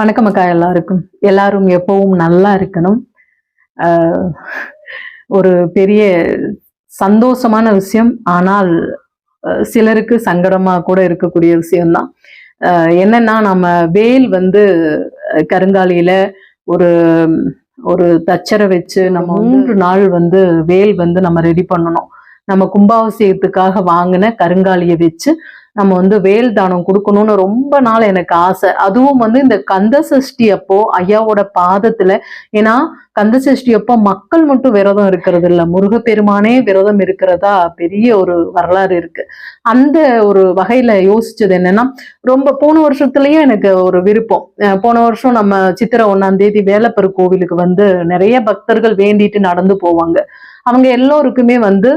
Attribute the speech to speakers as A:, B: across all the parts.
A: வணக்கம் அக்கா எல்லாருக்கும். எல்லாரும் எப்பவும் நல்லா இருக்கணும். ஒரு பெரிய சந்தோஷமான விஷயம். ஆனால் சிலருக்கு சங்கடமா கூட இருக்கக்கூடிய விஷயம்தான். என்னன்னா நம்ம வேல் வந்து கருங்காலியில ஒரு ஒரு தச்சரை வச்சு நம்ம மூன்று நாள் வந்து வேல் வந்து நம்ம ரெடி பண்ணணும். நம்ம கும்பாபிஷேகத்துக்காக வாங்கின கருங்காலியை வச்சு நம்ம வந்து வேல் தானம் கொடுக்கணும்னு ரொம்ப நாள் எனக்கு ஆசை. அதுவும் வந்து இந்த கந்த சஷ்டி அப்போ ஐயாவோட பாதத்துல ஏன்னா கந்த சஷ்டி அப்போ மக்கள் மட்டும் விரதம் இருக்கிறது இல்ல. முருகப்பெருமானே விரதம் இருக்கிறதா பெரிய ஒரு வரலாறு இருக்கு. அந்த ஒரு வகையில யோசிச்சது என்னன்னா ரொம்ப போன வருஷத்துலயே எனக்கு ஒரு விருப்பம். அஹ் போன வருஷம் நம்ம சித்திரை ஒன்னாம் தேதி வேலப்பர் கோவிலுக்கு வந்து நிறைய பக்தர்கள் வேண்டிட்டு நடந்து போவாங்க. அவங்க எல்லோருக்குமே வந்து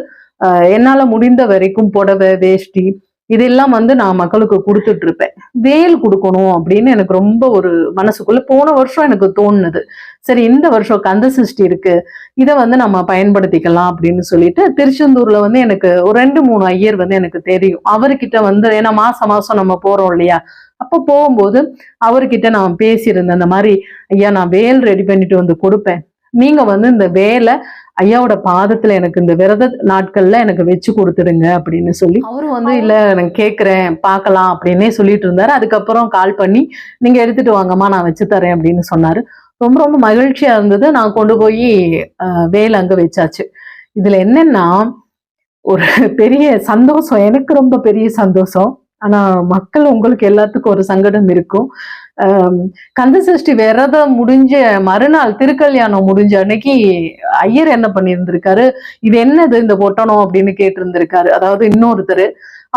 A: என்னால முடிந்த வரைக்கும் புடவை வேஷ்டி இதெல்லாம் வந்து நான் மக்களுக்கு கொடுத்துட்டு இருப்பேன் வேல் கொடுக்கணும் அப்படின்னு எனக்கு ரொம்ப ஒரு மனசுக்குள்ள போன வருஷம் எனக்கு தோணுது. சரி இந்த வருஷம் கந்த சிருஷ்டி இருக்கு. இதை வந்து நம்ம பயன்படுத்திக்கலாம் அப்படின்னு சொல்லிட்டு திருச்செந்தூர்ல வந்து எனக்கு ஒரு ரெண்டு மூணு ஐயர் வந்து எனக்கு தெரியும். அவர்கிட்ட வந்து ஏன்னா மாசம் மாசம் நம்ம போறோம் இல்லையா? அப்போ போகும்போது அவர்கிட்ட நான் பேசியிருந்தேன். அந்த மாதிரி ஐயா நான் வேல் ரெடி பண்ணிட்டு வந்து கொடுப்பேன். நீங்க வந்து இந்த வேலை ஐயாவோட பாதத்துல எனக்கு இந்த விரத நாட்கள்ல எனக்கு வச்சு கொடுத்துடுங்க அப்படின்னு சொல்லி. அவரு வந்து இல்ல நான் கேக்குறேன் பார்க்கலாம் அப்படின்னே சொல்லிட்டு இருந்தாரு. அதுக்கப்புறம் கால் பண்ணி நீங்க எடுத்துட்டு வாங்கம்மா நான் வச்சு தரேன் அப்படின்னு சொன்னாரு. ரொம்ப ரொம்ப மகிழ்ச்சியா இருந்தது. நான் கொண்டு போய் வேல் அங்க வச்சாச்சு. இதுல என்னன்னா ஒரு பெரிய சந்தோஷம். எனக்கு ரொம்ப பெரிய சந்தோஷம். ஆனா மக்கள் உங்களுக்கு எல்லாத்துக்கும் ஒரு சங்கடம் இருக்கும். கந்தசஷ்டி கந்த சஷ்டி விரதம் முடிஞ்ச மறுநாள் திருக்கல்யாணம் முடிஞ்ச அன்னைக்கு ஐயர் என்ன பண்ணியிருந்திருக்காரு? இது என்னது இந்த பொட்டணம் அப்படின்னு கேட்டிருந்திருக்காரு. அதாவது இன்னொருத்தர்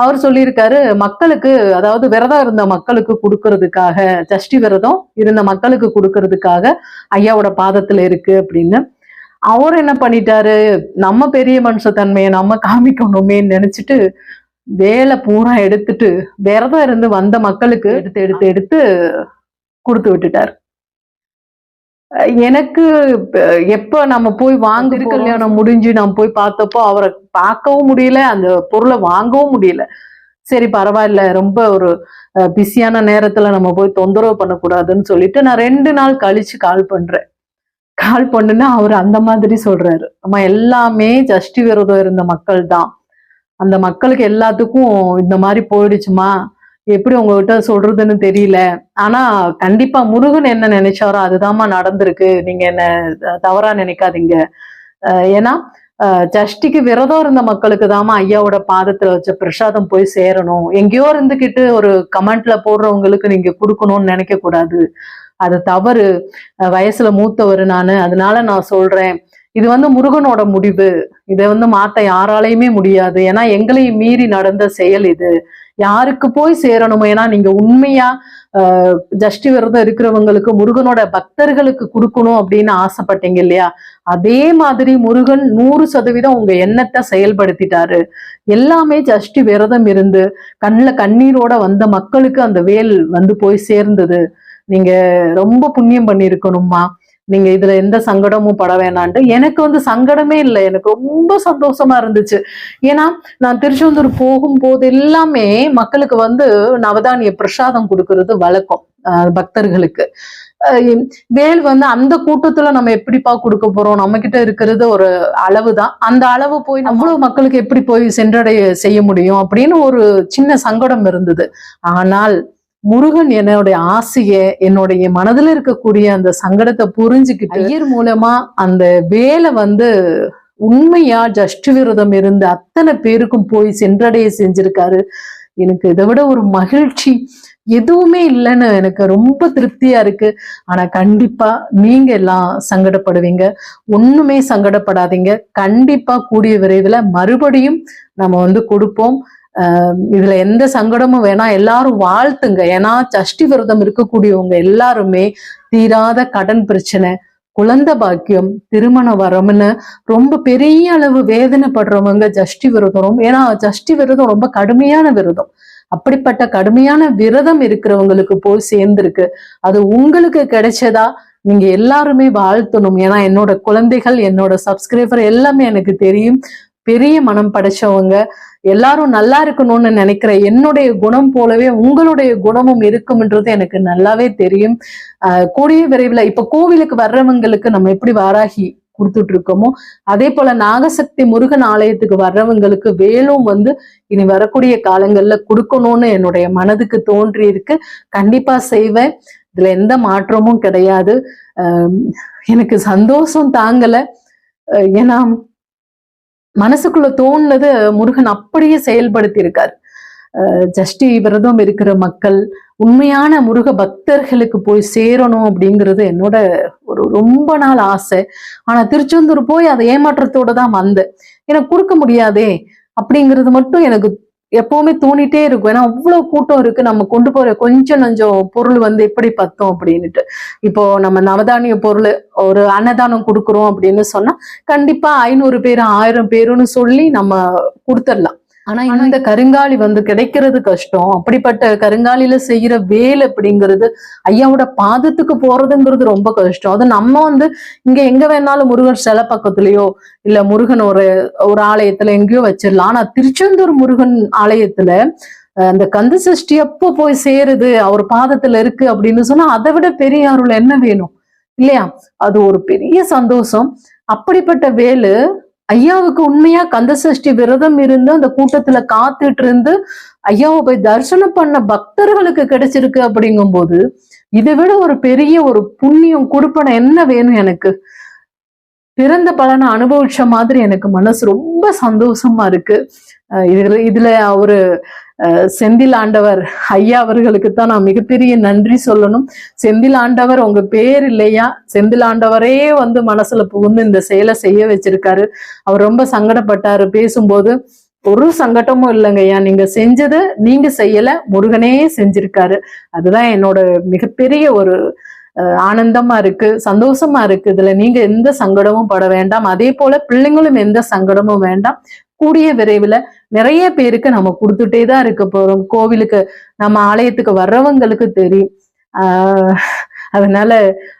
A: அவர் சொல்லியிருக்காரு மக்களுக்கு அதாவது விரதம் இருந்த மக்களுக்கு கொடுக்கறதுக்காக சஷ்டி விரதம் இருந்த மக்களுக்கு கொடுக்கறதுக்காக ஐயாவோட பாதத்துல இருக்கு அப்படின்னு. அவர் என்ன பண்ணிட்டாரு? நம்ம பெரிய மனுஷத்தன்மையை நம்ம காமிக்கணுமேன்னு நினைச்சிட்டு வேலை பூரா எடுத்துட்டு விரதம் இருந்து வந்த மக்களுக்கு எடுத்து எடுத்து. எடுத்து கொடுத்து விட்டுட்டார். எனக்கு எப்ப நம்ம போய் வாங்க கல்யாணம் முடிஞ்சு நான் போய் பார்த்தப்போ அவரை பார்க்கவும் முடியல அந்த பொருளை வாங்கவும் முடியல. சரி பரவாயில்ல ரொம்ப ஒரு பிஸியான நேரத்துல நம்ம போய் தொந்தரவு பண்ணக்கூடாதுன்னு சொல்லிட்டு நான் ரெண்டு நாள் கழிச்சு கால் பண்றேன். கால் பண்ணுன்னா அவர் அந்த மாதிரி சொல்றாரு. அம்மா எல்லாமே ஜஷ்டி விரதம் இருந்த மக்கள் தான் அந்த மக்களுக்கு எல்லாத்துக்கும் இந்த மாதிரி போயிடுச்சுமா? எப்படி உங்ககிட்ட சொல்றதுன்னு தெரியல. ஆனா கண்டிப்பா முருகன் என்ன நினைச்சாரோ அதுதாம்மா நடந்திருக்கு. நீங்க என்ன தவறா நினைக்காதீங்க. ஏன்னா ஜஷ்டிக்கு சஷ்டிக்கு விரதம் இருந்த மக்களுக்கு தாமா ஐயாவோட பாதத்துல வச்ச பிரசாதம் போய் சேரணும். எங்கேயோ இருந்துகிட்டு ஒரு கமெண்ட்ல போடுறவங்களுக்கு நீங்க கொடுக்கணும்னு நினைக்க கூடாது அது தவறு. வயசுல மூத்தவர் நானு. அதனால நான் சொல்றேன். இது வந்து முருகனோட முடிவு. இதை வந்து மாத்த யாராலையுமே முடியாது. ஏன்னா எங்களையும் மீறி நடந்த செயல் இது. யாருக்கு போய் சேரணுமோ ஏன்னா நீங்க உண்மையா ஆஹ், ஜஷ்டி விரதம் இருக்கிறவங்களுக்கு முருகனோட பக்தர்களுக்கு கொடுக்கணும் அப்படின்னு ஆசைப்பட்டீங்க இல்லையா? அதே மாதிரி முருகன் நூறு சதவீதம் உங்க எண்ணத்தை செயல்படுத்திட்டாரு. எல்லாமே ஜஷ்டி விரதம் இருந்து கண்ணில் கண்ணீரோட வந்த மக்களுக்கு அந்த வேல் வந்து போய் சேர்ந்தது. நீங்க ரொம்ப புண்ணியம் பண்ணியிருக்கணும்மா. நீங்க இதுல எந்த சங்கடமும் பட வேணான்ட்டு எனக்கு வந்து சங்கடமே இல்லை. எனக்கு ரொம்ப சந்தோஷமா இருந்துச்சு. ஏன்னா நான் திருச்செந்தூர் போகும் போது எல்லாமே மக்களுக்கு வந்து நவதானிய பிரசாதம் கொடுக்கறது வழக்கம் பக்தர்களுக்கு. வேல் வந்து அந்த கூட்டத்துல நம்ம எப்படிப்பா கொடுக்க போறோம்? நம்ம கிட்ட இருக்கிறது ஒரு அளவு தான் அந்த அளவு போய் அவ்வளவு மக்களுக்கு எப்படி போய் சென்றடைய செய்ய முடியும்? அப்படின்னு ஒரு சின்ன சங்கடம் இருந்தது. ஆனால் முருகன் என்னுடைய ஆசைய என்னுடைய மனதுல இருக்கக்கூடிய அந்த சங்கடத்தை புரிஞ்சுக்கிட்டு ஐயர் மூலமா அந்த வேலை வந்து உண்மையா ஜஷ்டி விரதம் இருந்து அத்தனை பேருக்கும் போய் சென்றடைய செஞ்சிருக்காரு. எனக்கு இதை விட ஒரு மகிழ்ச்சி எதுவுமே இல்லைன்னு எனக்கு ரொம்ப திருப்தியா இருக்கு. ஆனா கண்டிப்பா நீங்க எல்லாம் சங்கடப்படுவீங்க. ஒண்ணுமே சங்கடப்படாதீங்க. கண்டிப்பா கூடிய விரைவில் மறுபடியும் நம்ம வந்து கொடுப்போம். இதுல எந்த சங்கடமும் வேணாம் எல்லாரும் வாழ்த்துங்க. ஏன்னா சஷ்டி விரதம் இருக்கக்கூடியவங்க எல்லாருமே தீராத கடன் பிரச்சனை குழந்தை பாக்கியம் திருமண வரம்னு ரொம்ப பெரிய அளவு வேதனைப்படுறவங்க ஜஷ்டி விரதம் ஏன்னா ஜஷ்டி விரதம் ரொம்ப கடுமையான விரதம். அப்படிப்பட்ட கடுமையான விரதம் இருக்கிறவங்களுக்கு போய் சேர்ந்திருக்கு. அது உங்களுக்கு கிடைச்சதா நீங்க எல்லாருமே வாழ்த்தணும். ஏன்னா என்னோட குழந்தைகள் என்னோட சப்ஸ்கிரைபர் எல்லாமே எனக்கு தெரியும். பெரிய மனம் படைச்சவங்க. எல்லாரும் நல்லா இருக்கணும்னு நினைக்கிற என்னுடைய குணம் போலவே உங்களுடைய குணமும் இருக்கும்ன்றது எனக்கு நல்லாவே தெரியும். கூடிய விரைவில் இப்ப கோவிலுக்கு வர்றவங்களுக்கு நம்ம எப்படி வாராகி கொடுத்துட்டு இருக்கோமோ அதே போல நாகசக்தி முருகன் ஆலயத்துக்கு வர்றவங்களுக்கு வேலும் வந்து இனி வரக்கூடிய காலங்கள்ல கொடுக்கணும்னு என்னுடைய மனதுக்கு தோன்றி இருக்கு கண்டிப்பா செய்வேன். இதுல எந்த மாற்றமும் கிடையாது. ஆஹ் எனக்கு சந்தோஷம் தாங்கல. ஏன்னா மனசுக்குள்ள தோணுனது முருகன் அப்படியே செயல்படுத்தி இருக்காரு ஜஷ்டி விரதம் இருக்கிற மக்கள் உண்மையான முருக பக்தர்களுக்கு போய் சேரணும் அப்படிங்கிறது என்னோட ஒரு ரொம்ப நாள் ஆசை. ஆனா திருச்செந்தூர் போய் அதை ஏமாற்றத்தோட தான் வந்தேன். எனக்கு கொடுக்க முடியாதே அப்படிங்கிறது மட்டும் எனக்கு எப்பவுமே தோணிட்டே இருக்கும். ஏன்னா அவ்வளவு கூட்டம் இருக்கு. நம்ம கொண்டு போற கொஞ்சம் கொஞ்சம் பொருள் வந்து எப்படி பத்தோம் அப்படின்னுட்டு. இப்போ நம்ம நவதானிய பொருள் ஒரு அன்னதானம் கொடுக்குறோம் அப்படின்னு சொன்னா கண்டிப்பா ஐநூறு பேர் ஆயிரம் பேருன்னு சொல்லி நம்ம கொடுத்துடலாம். ஆனா இந்த கருங்காலி வந்து கிடைக்கிறது கஷ்டம். அப்படிப்பட்ட கருங்காலில செய்யற வேல் அப்படிங்கிறது ஐயாவோட பாதத்துக்கு போறதுங்கிறது ரொம்ப கஷ்டம். அது நம்ம வந்து இங்க எங்க வேணாலும் முருகன் சில பக்கத்துலயோ இல்ல முருகன் ஒரு ஒரு ஆலயத்துல எங்கேயோ வச்சிடலாம். ஆனா திருச்செந்தூர் முருகன் ஆலயத்துல அந்த கந்த சஷ்டி எப்போ போய் சேருது அவர் பாதத்துல இருக்கு அப்படின்னு சொன்னா அதை விட பெரிய அருள் என்ன வேணும்? இல்லையா? அது ஒரு பெரிய சந்தோஷம். அப்படிப்பட்ட வேலு ஐயாவுக்கு உண்மையா கந்த சஷ்டி விரதம் இருந்து அந்த கூட்டத்துல காத்துட்டு இருந்து ஐயாவை போய் தரிசனம் பண்ண பக்தர்களுக்கு கிடைச்சிருக்கு அப்படிங்கும்போது இதை விட ஒரு பெரிய ஒரு புண்ணியம் கொடுப்பன என்ன வேணும் எனக்கு? பிறந்த பலனை அனுபவிச்ச மாதிரி எனக்கு மனசு ரொம்ப சந்தோஷமா இருக்கு. இது இதுல அவரு செந்தில் ஆண்டவர் ஐயா அவர்களுக்கு தான் நான் மிகப்பெரிய நன்றி சொல்லணும். செந்தில் ஆண்டவர் உங்க பேர் இல்லையா? செந்தில் ஆண்டவரே வந்து மனசுல புகுந்து இந்த செயலை செய்ய வச்சிருக்காரு. அவர் ரொம்ப சங்கடப்பட்டாரு. பேசும்போது ஒரு சங்கடமும் இல்லைங்கய்யா நீங்க செஞ்சது நீங்க செய்யல. முருகனே செஞ்சிருக்காரு. அதுதான் என்னோட மிகப்பெரிய ஒரு ஆனந்தமா இருக்கு சந்தோஷமா இருக்கு. இதுல நீங்க எந்த சங்கடமும் பட வேண்டாம். அதே போல பிள்ளைங்களும் எந்த சங்கடமும் வேண்டாம். கூடிய விரைவில் நிறைய பேருக்கு நம்ம கொடுத்துட்டே தான் இருக்க போறோம். கோவிலுக்கு நம்ம ஆலயத்துக்கு வர்றவங்களுக்கு தெரியும். ஆஹ் அதனால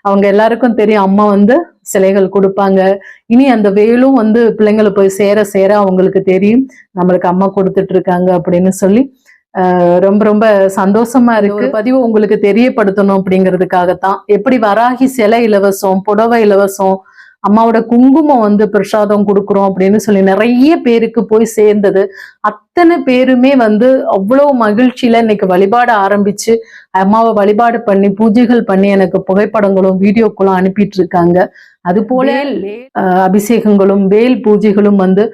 A: அவங்க எல்லாருக்கும் தெரியும். அம்மா வந்து சிலைகள் கொடுப்பாங்க. இனி அந்த வேலும் வந்து பிள்ளைங்களை போய் சேர சேர அவங்களுக்கு தெரியும். நம்மளுக்கு அம்மா கொடுத்துட்டு இருக்காங்க அப்படின்னு சொல்லி ரொம்ப ரொம்ப சந்தோஷமா இருக்கு. பதிவு உங்களுக்கு தெரியப்படுத்தணும் அப்படிங்கிறதுக்காகத்தான். எப்படி வராகி சிலை இலவசம் புடவை இலவசம் அம்மாவோட குங்குமம் வந்து பிரசாதம் கொடுக்குறோம் அப்படின்னு சொல்லி நிறைய பேருக்கு போய் சேர்ந்தது. அத்தனை பேருமே வந்து அவ்வளவு மகிழ்ச்சியில இன்னைக்கு வழிபாட ஆரம்பிச்சு அம்மாவை வழிபாடு பண்ணி பூஜைகள் பண்ணி எனக்கு புகைப்படங்களும் வீடியோக்களும் அனுப்பிட்டு இருக்காங்க. அது போல அஹ், அபிஷேகங்களும் வேல் பூஜைகளும் வந்து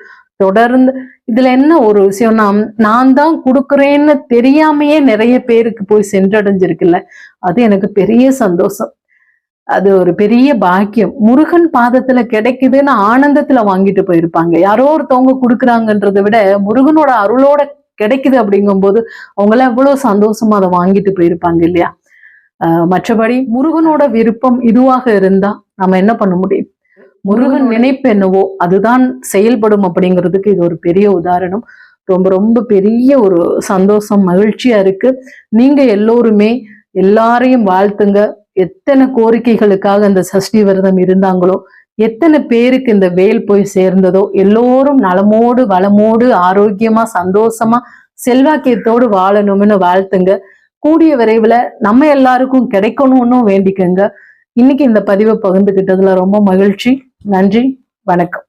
A: தொடர்ந்து இதுல என்ன ஒரு விஷயம்னா நான் தான் கொடுக்குறேன்னு தெரியாமையே நிறைய பேருக்கு போய் சென்றடைஞ்சிருக்குல்ல. அது எனக்கு பெரிய சந்தோஷம். அது ஒரு பெரிய பாக்கியம். முருகன் பாதத்துல கிடைக்குதுன்னு ஆனந்தத்துல வாங்கிட்டு போயிருப்பாங்க. யாரோ ஒருத்தவங்க கொடுக்குறாங்கன்றத விட முருகனோட அருளோட கிடைக்குது அப்படிங்கும்போது அவங்களாம் எவ்வளவு சந்தோஷமா அதை வாங்கிட்டு போயிருப்பாங்க இல்லையா? ஆஹ் மற்றபடி முருகனோட விருப்பம் இதுவாக இருந்தா நம்ம என்ன பண்ண முடியும்? முருகன் நினைப்பு என்னவோ அதுதான் செயல்படும் அப்படிங்கிறதுக்கு இது ஒரு பெரிய உதாரணம். ரொம்ப ரொம்ப பெரிய ஒரு சந்தோஷம் மகிழ்ச்சியா இருக்கு. நீங்க எல்லோருமே எல்லாரையும் வாழ்த்துங்க. எத்தனை கோரிக்கைகளுக்காக இந்த சஷ்டி விரதம் இருந்தாங்களோ எத்தனை பேருக்கு இந்த வேல் போய் சேர்ந்ததோ எல்லோரும் நலமோடு வளமோடு ஆரோக்கியமா சந்தோஷமா செல்வாக்கியத்தோடு வாழணும்னு வாழ்த்துங்க. கூடிய விரைவில் நம்ம எல்லாருக்கும் கிடைக்கணும்னு வேண்டிக்கங்க. இன்னைக்கு இந்த பதிவை பகிர்ந்துகிட்டதுல ரொம்ப மகிழ்ச்சி. நன்றி வணக்கம்.